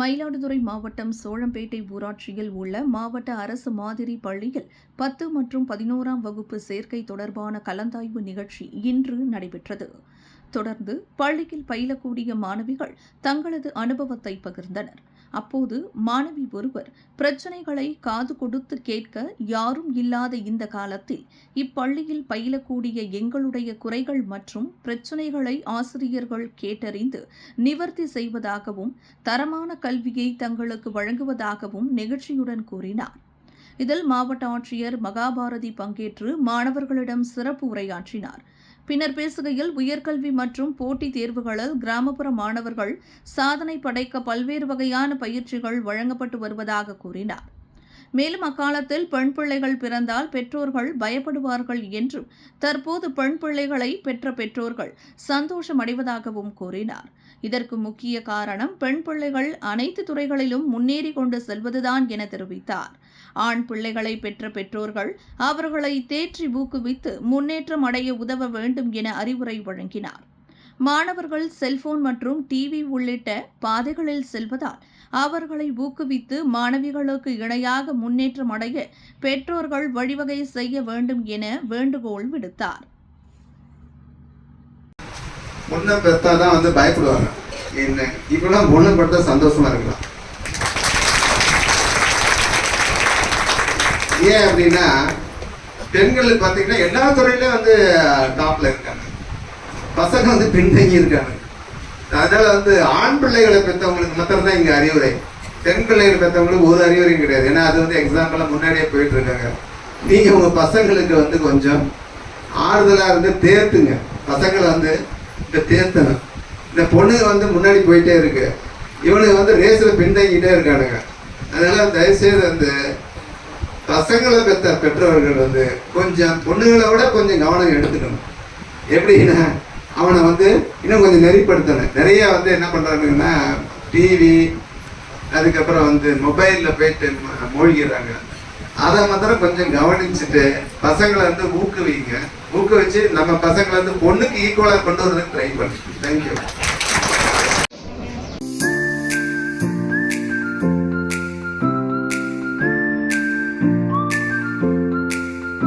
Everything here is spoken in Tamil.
மயிலாடுதுறை மாவட்டம் சோழம்பேட்டை ஊராட்சியில் உள்ள மாவட்ட அரசு மாதிரி பள்ளியில் பத்து மற்றும் பதினோராம் வகுப்பு சேர்க்கை தொடர்பான கலந்தாய்வு நிகழ்ச்சி இன்று நடைபெற்றது. தொடர்ந்து பள்ளியில் பயிலக்கூடிய மாணவிகள் தங்களது அனுபவத்தை பகிர்ந்தனர். அப்போது மாணவி ஒருவர் பிரச்சனைகளை காது கொடுத்து கேட்க யாரும் இல்லாத இந்த காலத்தில் இப்பள்ளியில் பயிலக்கூடிய எங்களுடைய குறைகள் மற்றும் பிரச்சனைகளை ஆசிரியர்கள் கேட்டறிந்து நிவர்த்தி செய்வதாகவும் தரமான கல்வியை தங்களுக்கு வழங்குவதாகவும் நெகிழ்ச்சியுடன் கூறினார். இதில் மாவட்ட ஆட்சியர் மகாபாரதி பங்கேற்று மாணவர்களிடம் சிறப்பு உரையாற்றினார். பின்னர் பேசுகையில் உயர்கல்வி மற்றும் போட்டித் தேர்வுகளில் கிராமப்புற மாணவர்கள் சாதனை படைக்க பல்வேறு வகையான பயிற்சிகள் வழங்கப்பட்டு வருவதாக கூறினார். மேலும் அக்காலத்தில் பெண் பிள்ளைகள் பிறந்தால் பெற்றோர்கள் பயப்படுவார்கள் என்றும் தற்போது பெண் பிள்ளைகளை பெற்ற பெற்றோர்கள் சந்தோஷம் அடைவதாகவும் கூறினார். இதற்கு முக்கிய காரணம் பெண் பிள்ளைகள் அனைத்து துறைகளிலும் முன்னேறி கொண்டு செல்வதுதான் என தெரிவித்தார். ஆண் பிள்ளைகளை பெற்ற பெற்றோர்கள் அவர்களை தேற்றி ஊக்குவித்து முன்னேற்றம் அடைய உதவ வேண்டும் என அறிவுரை வழங்கினார். மாணவர்கள் செல்போன் மற்றும் டிவி உள்ளிட்ட பாதைகளில் செல்வதால் அவர்களை ஊக்குவித்து மாணவிகளுக்கு இணையாக முன்னேற்றம் அடைய பெற்றோர்கள் வழிவகை செய்ய வேண்டும் என வேண்டுகோள் விடுத்தார். பொண்ணை பெற்றாதான் வந்து பயப்படுவாங்க. என்ன? இப்பெல்லாம் பொண்ணை படுத்த சந்தோஷமா இருக்கலாம். ஏன் அப்படின்னா பெண்கள் பார்த்தீங்கன்னா எல்லா துறையிலும் வந்து டாப்ல இருக்காங்க. பசங்க வந்து பின்தங்கி இருக்காங்க. அதனால வந்து ஆண் பிள்ளைகளை பெற்றவங்களுக்கு மாத்திரம் இங்கே இங்க அறிவுரை. பெண் பிள்ளைகளை பெற்றவங்களுக்கு ஒரு அறிவுரையும் கிடையாது. ஏன்னா அது வந்து எக்ஸாம்பிளா முன்னாடியே போயிட்டு இருக்காங்க நீங்க உங்க பசங்களுக்கு வந்து கொஞ்சம் ஆறுதலா இருந்து தேர்த்துங்க பசங்களை வந்து இந்த தேர்த்தணும் இந்த பொண்ணுங்க வந்து முன்னாடி போயிட்டே இருக்கு. இவனுங்க வந்து ரேஸ்ல பின்தங்கிட்டே இருக்கானுங்க. அதனால தயவுசெய்து வந்து பசங்களை பெற்ற பெற்றவர்கள் வந்து கொஞ்சம் பொண்ணுங்களை விட கொஞ்சம் கவனம் எடுத்துக்கணும். எப்படின்னா அவனை வந்து இன்னும் கொஞ்சம் நெறிப்படுத்தணும். நிறைய வந்து என்ன பண்ணுறாங்கன்னா டிவி அதுக்கப்புறம் வந்து மொபைலில் போயிட்டு மூழ்கிறாங்க அதை மாத்திரம் கொஞ்சம் கவனிச்சுட்டு பசங்களை வந்து ஊக்குவிங்க. ஊக்குவிச்சு நம்ம பசங்களை வந்து பொண்ணுக்கு ஈக்குவலாக கொண்டு வரதுக்கு ட்ரை பண்ணுங்க தேங்க்யூ